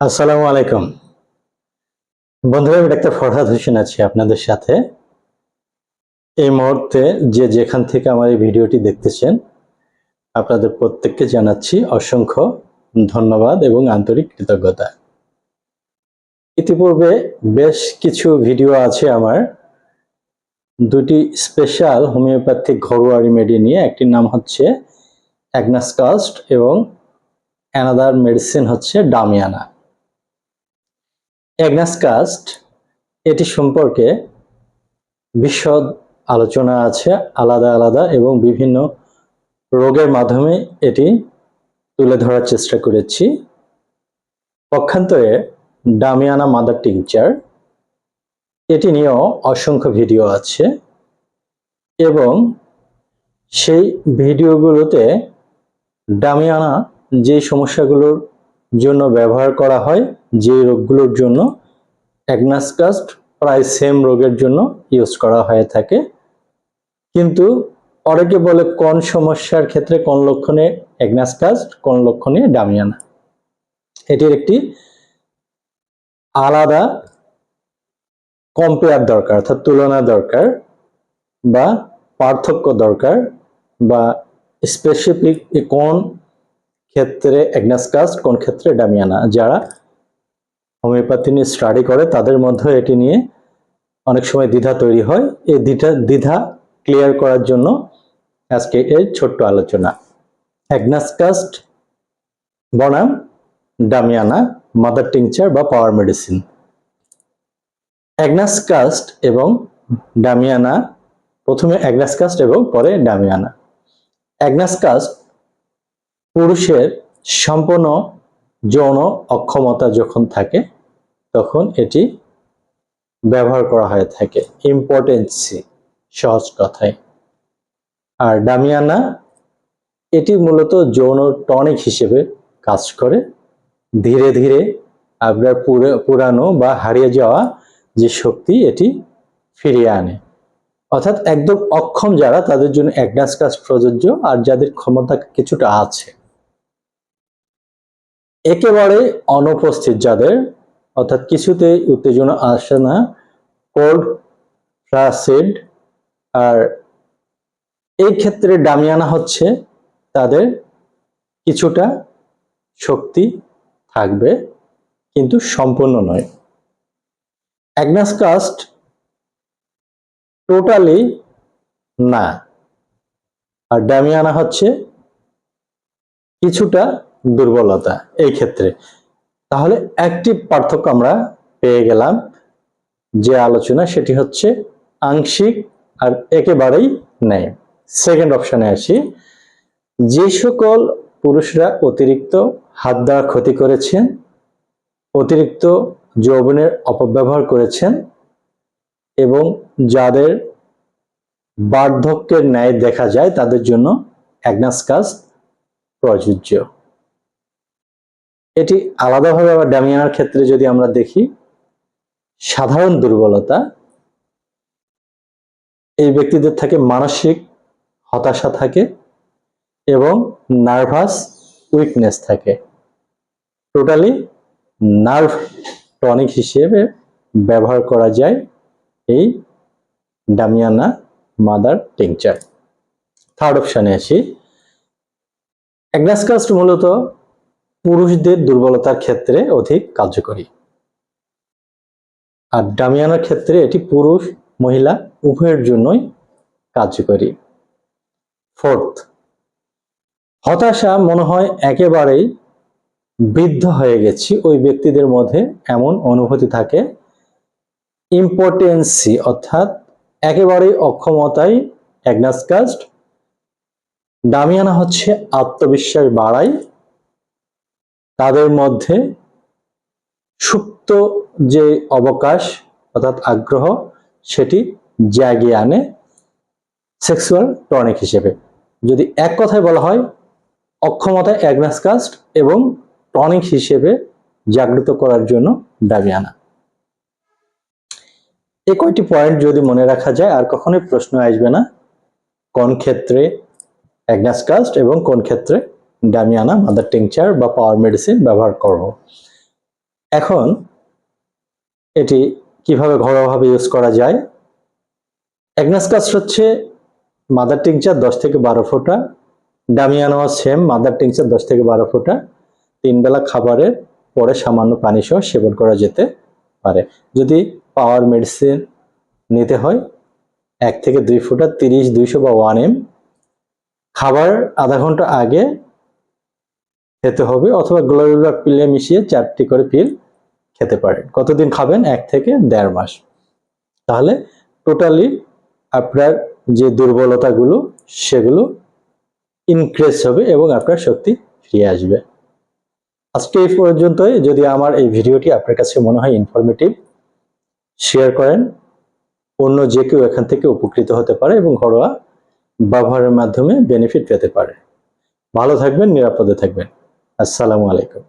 আসসালামু আলাইকুম। বন্ধুরা, আমি ডাক্তার ফরহাদ হোসেন আছি আপনাদের সাথে। এই মুহূর্তে যে যেখান থেকে আমার এই ভিডিওটি দেখতেছেন, আপনাদের প্রত্যেককে জানাচ্ছি অসংখ্য ধন্যবাদ এবং আন্তরিক কৃতজ্ঞতা। ইতিপূর্বে বেশ কিছু ভিডিও আছে আমার। দুটি স্পেশাল হোমিওপ্যাথিক ঘরোয়া রেমেডি নিয়ে, একটির নাম হচ্ছে অ্যাগনাসকাস্ট এবং অ্যানাদার মেডিসিন হচ্ছে ডামিয়ানা। অ্যাগনাসকাস্ট এটি সম্পর্কে বিশদ আলোচনা আছে, আলাদা আলাদা এবং বিভিন্ন রোগের মাধ্যমে এটি তুলে ধরার চেষ্টা করেছি। পক্ষান্তরে ডামিয়ানা মাদার টিংচার এটি নিয়েও অসংখ্য ভিডিও আছে এবং সেই ভিডিওগুলোতে ডামিয়ানা যে সমস্যাগুলোর জন্য ব্যবহার করা হয়, যে রোগগুলোর জন্য অ্যাগনাসকাস্ট প্রায় সেম রোগের জন্য ইউজ করা হয়ে থাকে। কিন্তু অনেকে বলে কোন সমস্যার ক্ষেত্রে কোন লক্ষণে অ্যাগনাসকাস্ট কোন লক্ষণে ডামিয়ানা এটির একটি আলাদা কম্পেয়ার দরকার, অর্থাৎ তুলনা দরকার বা পার্থক্য দরকার বা স্পেসিফিক কোন ক্ষেত্রে অ্যাগনাসকাস্ট কোন ক্ষেত্রে ডামিয়ানা যারা হোমিওপ্যাথি নিয়ে স্টাডি করে, তাদের মধ্যে এটি নিয়ে অনেক সময় দ্বিধা তৈরি হয়। এই দ্বিধা দ্বিধা ক্লিয়ার করার জন্য আজকে এই ছোট্ট আলোচনা। অ্যাগনাসকাস্ট বনাম ডামিয়ানা মাদার টিংচার বা পাওয়ার মেডিসিন অ্যাগনাসকাস্ট এবং ডামিয়ানা, প্রথমে অ্যাগনাসকাস্ট এবং পরে ডামিয়ানা। অ্যাগনাসকাস্ট পুরুষের সম্পূর্ণ যৌন অক্ষমতা যখন থাকে, তখন এটি ব্যবহার করা হয়ে থাকে। ইম্পর্টেন্সি, সহজ কথায়। আর ডামিয়ানা, এটি মূলত যৌন টনিক হিসেবে কাজ করে। ধীরে ধীরে আপনার পুরে- পুরানো বা হারিয়ে যাওয়া যে শক্তি, এটি ফিরিয়ে আনে। অর্থাৎ একদম অক্ষম যারা, তাদের জন্য অ্যাগনাস কাজ প্রযোজ্য, আর যাদের ক্ষমতা কিছুটা আছে। একেবারে অনুপস্থিত যাদের, অর্থাৎ কিছুতেই উত্তেজনা আসে না। কোল্ড ফ্লাসিড আর এই ক্ষেত্রে ডামিয়ানা হচ্ছে তাদের কিছুটা শক্তি থাকবে, কিন্তু সম্পূর্ণ নয়। অ্যাগনাস কাস্ট টোটালি না। আর ডামিয়ানা হচ্ছে কিছুটা দুর্বলতা এই ক্ষেত্রে। তাহলে একটি পার্থক্য আমরা পেয়ে গেলাম। যে আলোচনা সেটি হচ্ছে আংশিক আর একেবারেই নেই। সেকেন্ড অপশনে আসি। যে সকল পুরুষরা অতিরিক্ত হাত দ্বারা ক্ষতি করেছেন, অতিরিক্ত যৌবনের অপব্যবহার করেছেন এবং যাদের বার্ধক্যের ন্যায় দেখা যায়, তাদের জন্য অ্যাগনাস কাজ প্রযোজ্য। এটি আলাদাভাবে আবার ডামিয়ানার ক্ষেত্রে যদি আমরা দেখি, সাধারণ দুর্বলতা এই ব্যক্তিদের থাকে মানসিক হতাশা থাকে এবং নার্ভাস উইকনেস থাকে। টোটালি নার্ভ টনিক হিসেবে ব্যবহার করা যায় এই ডামিয়ানা মাদার টিংচার। থার্ড অপশানে আসি। অ্যাগনাসকাস্ট মূলত পুরুষদের দুর্বলতার ক্ষেত্রে অধিক কার্যকরী। আর ডামিয়ানার ক্ষেত্রে এটি পুরুষ, মহিলা, উভয়ের জন্যই কার্যকরী। ফোর্থ, হতাশা মনে হয় একেবারেই বৃদ্ধ হয়ে গেছি। ওই ব্যক্তিদের মধ্যে এমন অনুভূতি থাকে। ইম্পর্টেন্সি, অর্থাৎ একেবারেই অক্ষমতাই অ্যাগনাসকাস্ট ডামিয়ানা হচ্ছে আত্মবিশ্বাস বাড়ায়। তাদের মধ্যে সুপ্ত যে অবকাশ অর্থাৎ আগ্রহ, সেটি জাগিয়ে আনে সেক্সুয়াল টনিক হিসেবে। যদি এক কথায় বলা হয় অক্ষমতা অ্যাগনাসকাস্ট এবং টনিক হিসেবে জাগ্রত করার জন্য ডামিয়ানা এই কয়টি পয়েন্ট যদি মনে রাখা যায়, আর কখনোই প্রশ্ন আসবে না, কোন ক্ষেত্রে অ্যাগনাসকাস্ট এবং কোন ক্ষেত্রে ডামিয়ানা মাদার টিংচার বা পাওয়ার মেডিসিন ব্যবহার করব এখন এটি কীভাবে ঘরোয়াভাবে ইউজ করা যায়? অ্যাগনাস কাস্ট হচ্ছে মাদার টিংচার দশ থেকে বারো ফোঁটা ডামিয়ানো সেম মাদার টিংচার দশ থেকে বারো ফোঁটা। তিন বেলা খাবারের পরে সামান্য পানি সহ সেবন করা যেতে পারে। যদি পাওয়ার মেডিসিন নিতে হয়, এক থেকে দুই ফোঁটা, তিরিশ, দুইশো বা ওয়ান এম খাবার আধা ঘণ্টা আগে খেতে হবে অথবা গ্লোরুলা পিলে মিশিয়ে চারটি করে পিল খেতে পারেন। কতদিন খাবেন? এক থেকে দেড় মাস। তাহলে টোটালি আপনার যে দুর্বলতাগুলো, সেগুলো ইনক্রিজ হবে এবং আপনার শক্তি ফিরে আসবে। আজকে এই পর্যন্তই। যদি আমার এই ভিডিওটি আপনার কাছে মনে হয় ইনফরমেটিভ শেয়ার করেন। অন্য যে কেউ এখান থেকে উপকৃত হতে পারে এবং ঘরোয়া ব্যবহারের মাধ্যমে বেনিফিট পেতে পারে। ভালো থাকবেন, নিরাপদে থাকবেন। আসসালামু আলাইকুম।